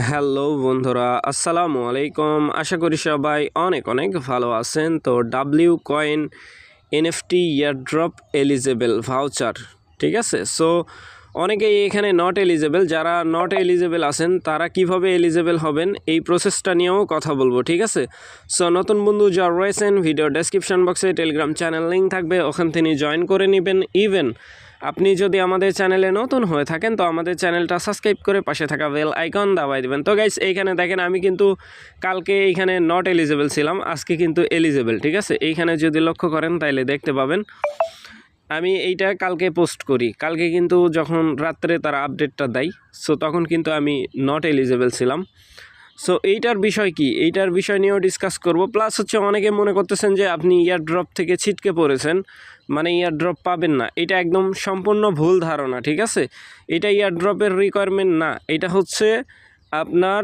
Hello বন্ধুরা, আসসালামু আলাইকুম। আশা করি সবাই অনেক অনেক ভালো আছেন। তো W coin NFT airdrop eligible voucher ঠিক আছে? সো অনেকেই এখানে নট এলিজেবল যারা নট এলিজেবল আছেন, তারা কীভাবে এলিজেবল হবেন এই প্রসেসটা নিয়েও কথা বলব, ঠিক আছে? সো নতুন বন্ধু যারা রয়েছেন ভিডিও ডেসক্রিপশন বক্সে টেলিগ্রাম চ্যানেল লিঙ্ক থাকবে, ওখান থেকে জয়েন করে নেবেন। ইভেন আপনি যদি আমাদের চ্যানেলে নতুন হয়ে থাকেন, তো আমাদের চ্যানেলটা সাবস্ক্রাইব করে পাশে থাকা বেল আইকন দাবাই দেবেন। তো গাইস এইখানে দেখেন, আমি কিন্তু কালকে এইখানে নট এলিজেবল ছিলাম, আজকে কিন্তু এলিজেবল ঠিক আছে? এইখানে যদি লক্ষ্য করেন, তাইলে দেখতে পাবেন। আমি এইটা কালকে পোস্ট করি। কালকে কিন্তু যখন রাত্রে তারা আপডেটটা দেয় সো তখন কিন্তু আমি নট এলিজেবল ছিলাম। সো এইটার বিষয় কি? এইটার বিষয় নিয়েও ডিসকাস করব। প্লাস হচ্ছে অনেকে মনে করতেছেন যে আপনি ইয়ার ড্রপ থেকে ছিটকে পড়েছেন। মানে ইয়ার ড্রপ পাবেন না। এটা একদম সম্পূর্ণ ভুল ধারণা, ঠিক আছে? এটা ইয়ার ড্রপের রিকোয়ারমেন্ট না। এটা হচ্ছে আপনার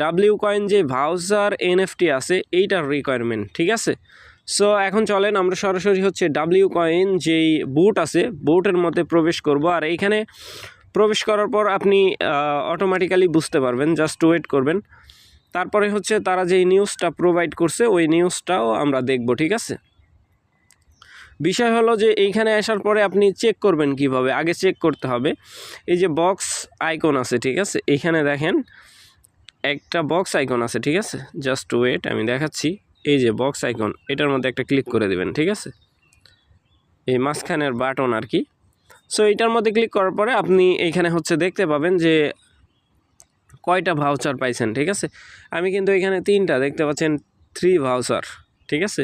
ডাব্লিউ কয়েন যে ভাউজার এনএফটি আছে, এইটার রিকোয়ারমেন্ট ঠিক আছে? সো এখন চলেন, আমরা সরাসরি হচ্ছে ডাব্লিউ কয়েন যেই বুট আছে বুটের মধ্যে প্রবেশ করব। আর এইখানে প্রবেশ করার পর আপনি অটোমেটিক্যালি বুঝতে পারবেন জাস্ট ওয়েট করবেন। তারপরে হচ্ছে তারা যেই নিউজটা প্রোভাইড করছে, ওই নিউজটাও আমরা দেখব, ঠিক আছে? বিষয় হলো যে এইখানে আসার পরে আপনি চেক করবেন কীভাবে, আগে চেক করতে হবে। এই যে বক্স আইকন আছে, ঠিক আছে? এইখানে দেখেন, একটা বক্স আইকন আছে, ঠিক আছে? জাস্ট ওয়েট আমি দেখাচ্ছি। এই যে বক্স আইকন এটার মধ্যে একটা ক্লিক করে দেবেন, ঠিক আছে? এই মাঝখানের বাটন আর কি। সো এটার মধ্যে ক্লিক করার পরে আপনি এইখানে হচ্ছে দেখতে পাবেন যে কয়টা ভাউচার পাইছেন, ঠিক আছে? আমি কিন্তু এখানে তিনটা দেখতে পাচ্ছেন থ্রি ভাউচার ঠিক আছে?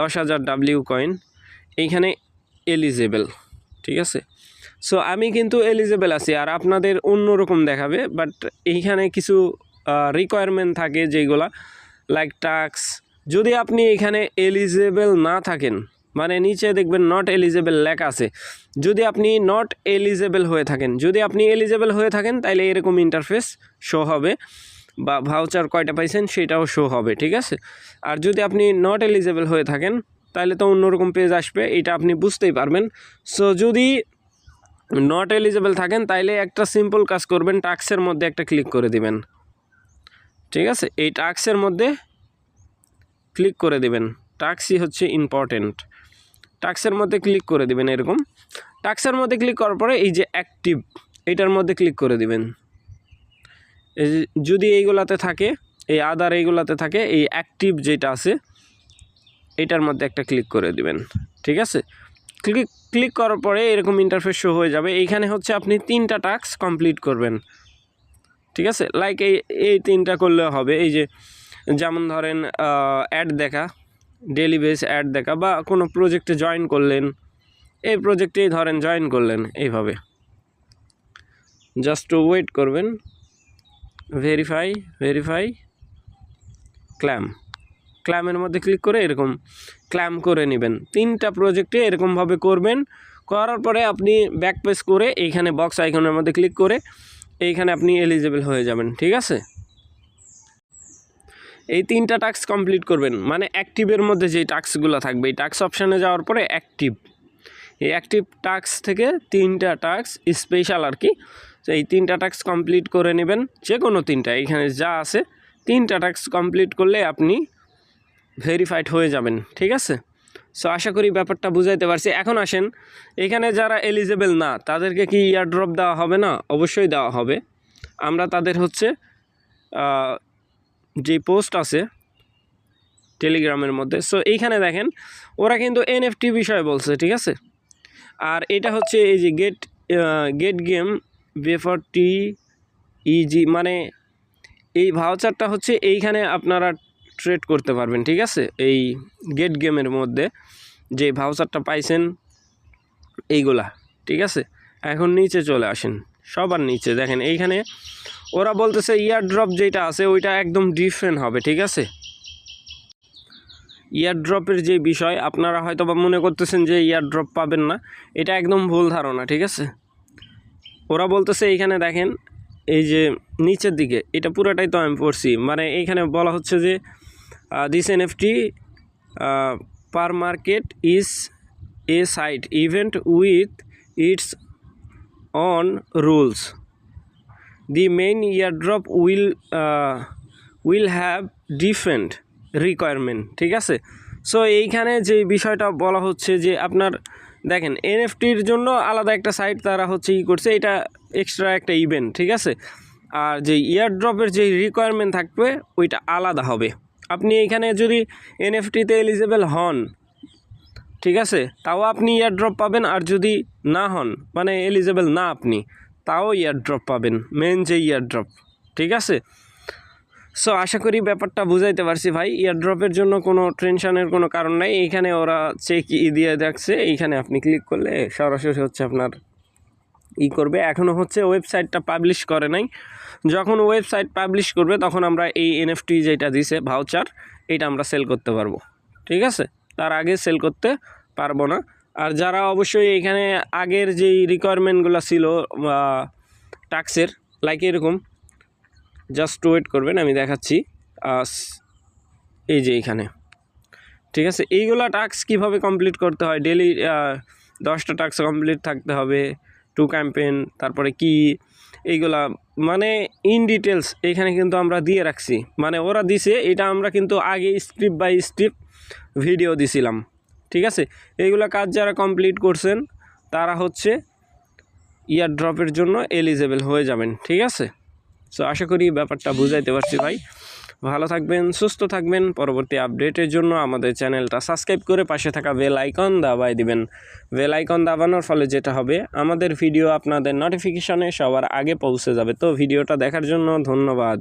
দশ হাজার ডাব্লিউ কয়েন এইখানে এলিজেবল ঠিক আছে? সো আমি কিন্তু এলিজেবল আছি আর আপনাদের অন্যরকম দেখাবে বাট এইখানে কিছু রিকোয়ারমেন্ট থাকে যেগুলা লাইক টাক্স যদি আপনি এখানে এলিজেবল না থাকেন মানে নিচে দেখবেন নট এলিজেবল লেখা আছে। যদি আপনি নট এলিজেবল হয়ে থাকেন, যদি আপনি এলিজেবল হয়ে থাকেন তাহলে এরকম ইন্টারফেস শো হবে বা ভাউচার কয়টা পাইছেন সেটাও শো হবে, ঠিক আছে? আর যদি আপনি নট এলিজেবল হয়ে থাকেন তাহলে তো অন্যরকম পেজ আসবে, এটা আপনি বুঝতেই পারবেন। সো যদি নট এলিজেবল থাকেন, তাইলে একটা সিম্পল কাজ করবেন টাক্সের মধ্যে একটা ক্লিক করে দিবেন। ঠিক আছে? এই টাক্সের মধ্যে ক্লিক করে দিবেন। টাক্সই হচ্ছে ইম্পর্টেন্ট টাক্সের মধ্যে ক্লিক করে দিবেন এরকম। টাক্সের মধ্যে ক্লিক করার পরে এই যে অ্যাক্টিভ এটার মধ্যে ক্লিক করে দিবেন। যদি এইগুলাতে থাকে, এই আদার এইগুলাতে থাকে, এই অ্যাক্টিভ যেটা আছে, এটার মধ্যে একটা ক্লিক করে দিবেন। ঠিক আছে? ক্লিক ক্লিক করার পরে এরকম ইন্টারফেস শো হয়ে যাবে। এইখানে হচ্ছে আপনি তিনটা টাস্ক কমপ্লিট করবেন। ঠিক আছে? লাইক এই এই তিনটা করলে হবে। এই যে যেমন ধরেন অ্যাড দেখা। ডেলি বেস অ্যাড দেখা বা কোনো প্রজেক্টে জয়েন করলেন, এই প্রজেক্টেই ধরেন জয়েন করলেন এইভাবে। জাস্ট ওয়েট করবেন ভেরিফাই ভেরিফাই ক্ল্যাম ক্ল্যামের মধ্যে ক্লিক করে এরকম ক্ল্যাম করে নেবেন। তিনটা প্রজেক্টে এরকমভাবে করবেন, করার পরে আপনি ব্যাক পেস করে এইখানে বক্স আইকনের মধ্যে ক্লিক করে এইখানে আপনি এলিজিবল হয়ে যাবেন, ঠিক আছে? এই তিনটা টাস্ক কমপ্লিট করবেন। মানে অ্যাক্টিভের মধ্যে যে টাস্কগুলো থাকবে, এই টাস্ক অপশানে যাওয়ার পরে অ্যাক্টিভ এই অ্যাক্টিভ টাস্ক থেকে তিনটা টাস্ক স্পেশাল আর কি। তো এই তিনটা টাস্ক কমপ্লিট করে নেবেন যে কোনো তিনটা, এখানে যা আছে, তিনটা টাস্ক কমপ্লিট করলে আপনি ভেরিফাইড হয়ে যাবেন, ঠিক আছে? সো আশা করি ব্যাপারটা বুঝাইতে পারছি। এখন আসেন, এখানে যারা এলিজেবল না, তাদেরকে কি ইয়ার ড্রপ দেওয়া হবে না? অবশ্যই দেওয়া হবে। আমরা তাদের হচ্ছে যে পোস্ট আছে টেলিগ্রামের মধ্যে সো এইখানে দেখেন, ওরা কিন্তু এনএফটি বিষয়ে বলছে, ঠিক আছে? আর এটা হচ্ছে এই যে গেট গেট গেম বেফর টি ইজি মানে এই ভাউচারটা হচ্ছে এইখানে আপনারা ট্রেড করতে পারবেন, ঠিক আছে? এই গেট গেমের মধ্যে যে ভাউচারটা পাইছেন, এইগুলা, ঠিক আছে? এখন নিচে চলে আসেন। সবার নিচে। দেখেন, এইখানে ওরা বলতেছে ইয়ার ড্রপ যেটা আছে, ওইটা একদম ডিফারেন্ট হবে, ঠিক আছে? ইয়ার ড্রপের যে বিষয়, আপনারা হয়তো বা মনে করতেছেন যে ইয়ার ড্রপ পাবেন না, এটা একদম ভুল ধারণা, ঠিক আছে? ওরা বলতেছে এইখানে দেখেন, এই যে নিচের দিকে, এটা পুরোটাই তো আমি পড়ছি মানে এইখানে বলা হচ্ছে যে this NFT par market is a site event with its own rules the main airdrop will will have different requirement ঠিক আছে? সো এইখানে যে বিষয়টা বলা হচ্ছে যে আপনার, দেখেন, এনএফটির জন্য আলাদা একটা সাইট তারা হচ্ছে ই করছে, এটা এক্সট্রা একটা ইভেন্ট ঠিক আছে? আর যে ইয়ারড্রপের যে রিকোয়ারমেন্ট থাকবে, ওইটা আলাদা হবে। আপনি এইখানে যদি এনএফটিতে এলিজেবল হন ঠিক আছে? তাও আপনি ইয়ারড্রপ পাবেন আর যদি না হন মানে এলিজেবল না আপনি, তাও ইয়ারড্রপ পাবেন মেন যে ইয়ারড্রপ ঠিক আছে? সো আশা করি ব্যাপারটা বুঝাইতে পারছি ভাই। ইয়ারড্রপের জন্য কোনো টেনশনের কোনো কারণ নাই। এইখানে ওরা চেক ই দিয়ে রাখছে এইখানে আপনি ক্লিক করলে সরাসরি হচ্ছে আপনার ই করবে। এখনও হচ্ছে ওয়েবসাইটটা পাবলিশ করে নাই। যখন ওয়েবসাইট পাবলিশ করবে, তখন আমরা এই এনএফটি যেটা দিছে ভাউচার এটা আমরা সেল করতে পারব। ঠিক আছে? তার আগে সেল করতে পারব না। আর যারা অবশ্যই এখানে আগের যেই রিকোয়ারমেন্টগুলো ছিল টাক্সের লাইক এরকম জাস্ট ওয়েট করবেন, আমি দেখাচ্ছি। এই যে এইখানে ঠিক আছে? এইগুলা টাস্ক কীভাবে কমপ্লিট করতে হয়? ডেলি দশটা টাস্ক কমপ্লিট থাকতে হবে টু ক্যাম্পেন তারপরে কি, এইগুলা মানে ইন ডিটেলস এখানে কিন্তু আমরা দিয়ে রাখছি। মানে ওরা দিছে, এটা আমরা কিন্তু আগে স্ক্রিপ্ট বাই স্ক্রিপ্ট ভিডিও দিছিলাম, ঠিক আছে? এইগুলা কাজ যারা কমপ্লিট করছেন, তারা হচ্ছে ইয়ার ড্রপের জন্য এলিজেবল হয়ে যাবেন, ঠিক আছে? সো আশা করি ব্যাপারটা বুঝাইতে পারছি ভাই। ভালো থাকবেন, সুস্থ থাকবেন। পরবর্তী আপডেটের জন্য আমাদের চ্যানেলটা সাবস্ক্রাইব করে পাশে থাকা বেল আইকন দাবাই দিবেন। বেল আইকন দাবানোর ফলে যেটা হবে, আমাদের ভিডিও আপনাদের নোটিফিকেশনে সবার আগে পৌঁছে যাবে। তো ভিডিওটা দেখার জন্য ধন্যবাদ।